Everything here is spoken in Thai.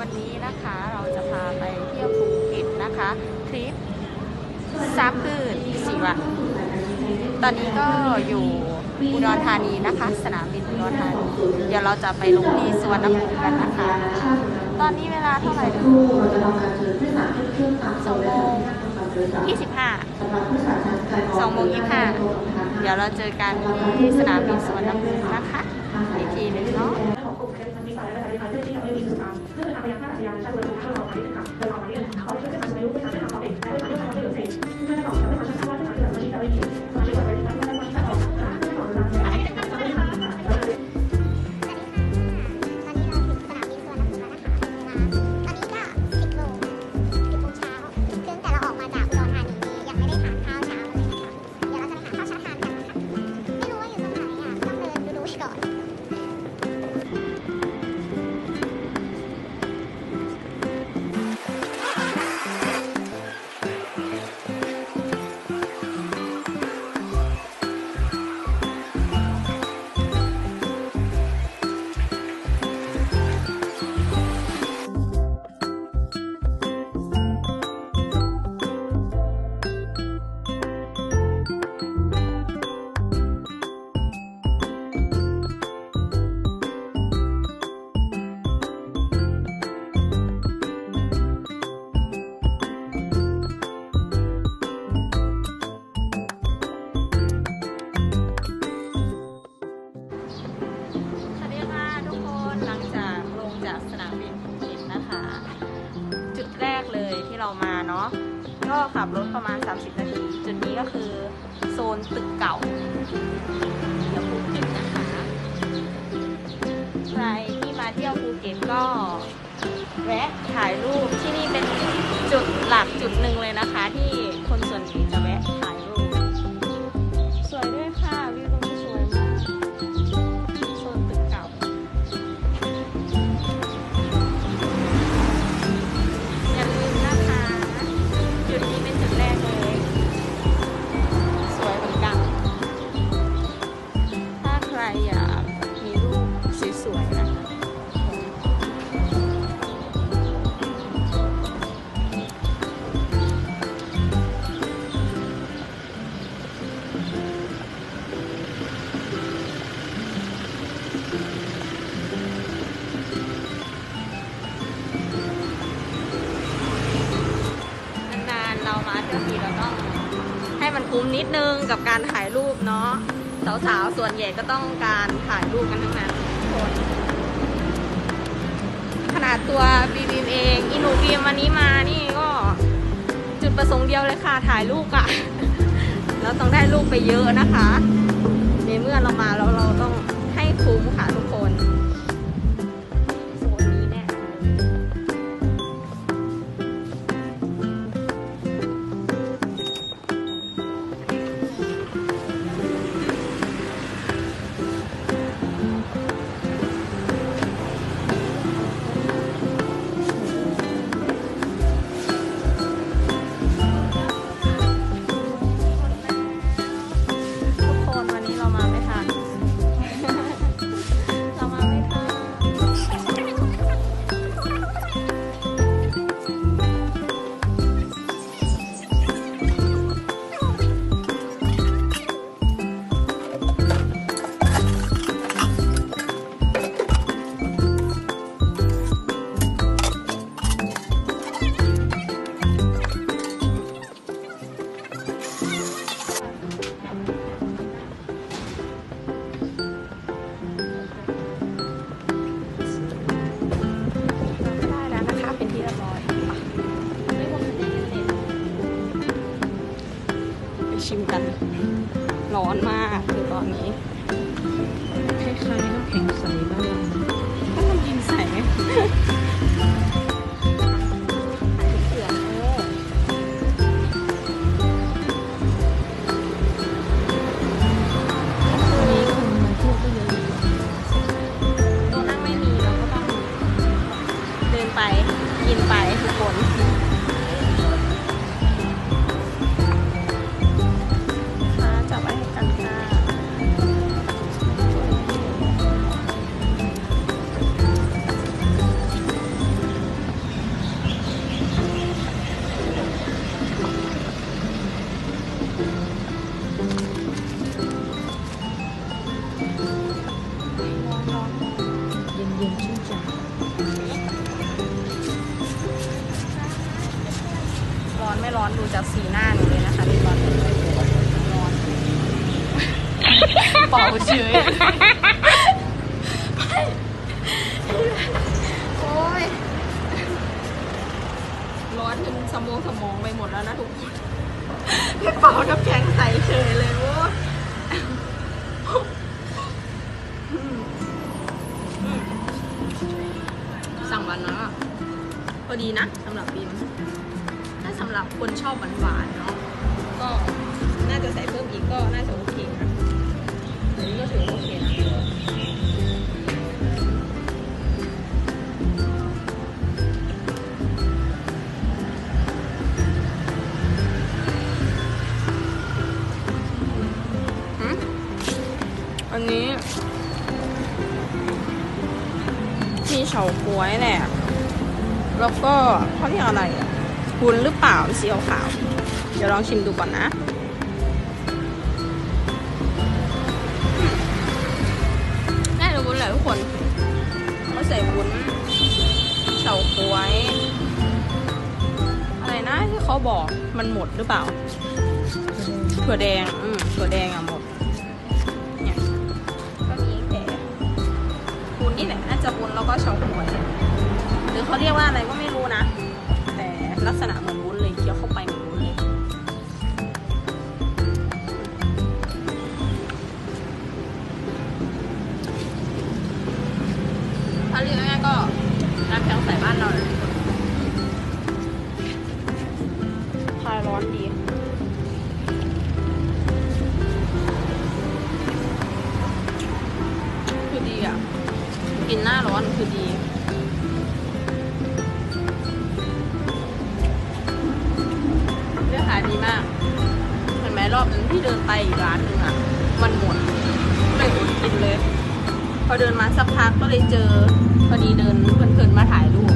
วันนี้นะคะเราจะพาไปเที่ยวภูเก็ตนะคะทริปสามคืนสี่วันตอนนี้ก็อยู่อุดรธานีนะคะ สนามบินอุดรธานีเดี๋ยวเราจะไปลงที่สวนน้ำภูมิกันนะคะ ตอนนี้เวลาเท่าไหร่สองโมงยี่สิบห้าสองโมงยี่สิบห้าเดี๋ยวเราเจอกันที่สนามบินสวนน้ำภูมินะคะอีกทีหนึ่งเนาะ จากสนามบินภูเก็ตนะคะ จุดแรกเลยที่เรามาเนาะก็ขับรถประมาณ 30 นาที จุดนี้ก็คือโซนตึกเก่าเที่ยวภูเก็ตนะคะ ใครที่มาเที่ยวภูเก็ตก็แวะถ่ายรูปที่นี่เป็นจุดหลักจุดหนึ่งเลยนะคะ บางทีเราต้องให้มันคุ้มนิดนึงกับการถ่ายรูปเนาะสาวๆส่วนใหญ่ก็ต้องการถ่ายรูปกันทั้งนั้นคนขนาดตัวบีบีมเองอีหนูบีมวันนี้มานี่ก็จุดประสงค์เดียวเลยค่ะถ่ายรูปอะเราต้องได้รูปไปเยอะนะคะ ในเมื่อเรามาแล้วเราต้องให้คุ้มค่ะทุกคน ชิมกัน ร้อนมากคือตอนนี้คล้ายๆน้ำแข็งใสบ้าง ร้อนไม่ร้อนดูจากสีหน้าเลยนะคะที่ร้อนร้อนป่าเฉยโอ้ยร้อนจนสมองสมองไปหมดแล้วนะทุกคน พี่เป่าน้ำแข็งใสเฉยเลยโว้ยสั่งวันนะพอดีนะสำหรับบีมถ้าสำหรับคนชอบหวานๆเนาะก็น่าจะใส่เพิ่มอีกก็น่าจะ อันนี้มีเฉาก๊วยแหละแล้วก็เขาเรียกอะไรอะวุ้นหรือเปล่าสีขาว เดี๋ยวลองชิมดูก่อนนะอืมน่าจะวุ้นแหละทุกคนก็ใส่วุ้นเฉาก๊วย อะไรนะที่เขาบอกมันหมดหรือเปล่าถั่วแดง อืมถั่วแดงอะ เขาเรียกว่าอะไรก็ไม่รู้นะ แต่ลักษณะเหมือนวุ้นเลยเคี้ยวเข้าไปเหมือนวุ้นเลยถ้าเรียกง่ายก็น้ำแข็งใส่บ้านเราเลยคลายร้อนดีคือดีอะ กินหน้าร้อนคือดี เดินไปอีกร้านหนึ่งอะ มันหมดเลยอดกินเลย พอเดินมาสักพักก็เลยเจอ พอดีเดินเพลินๆมาถ่ายรูป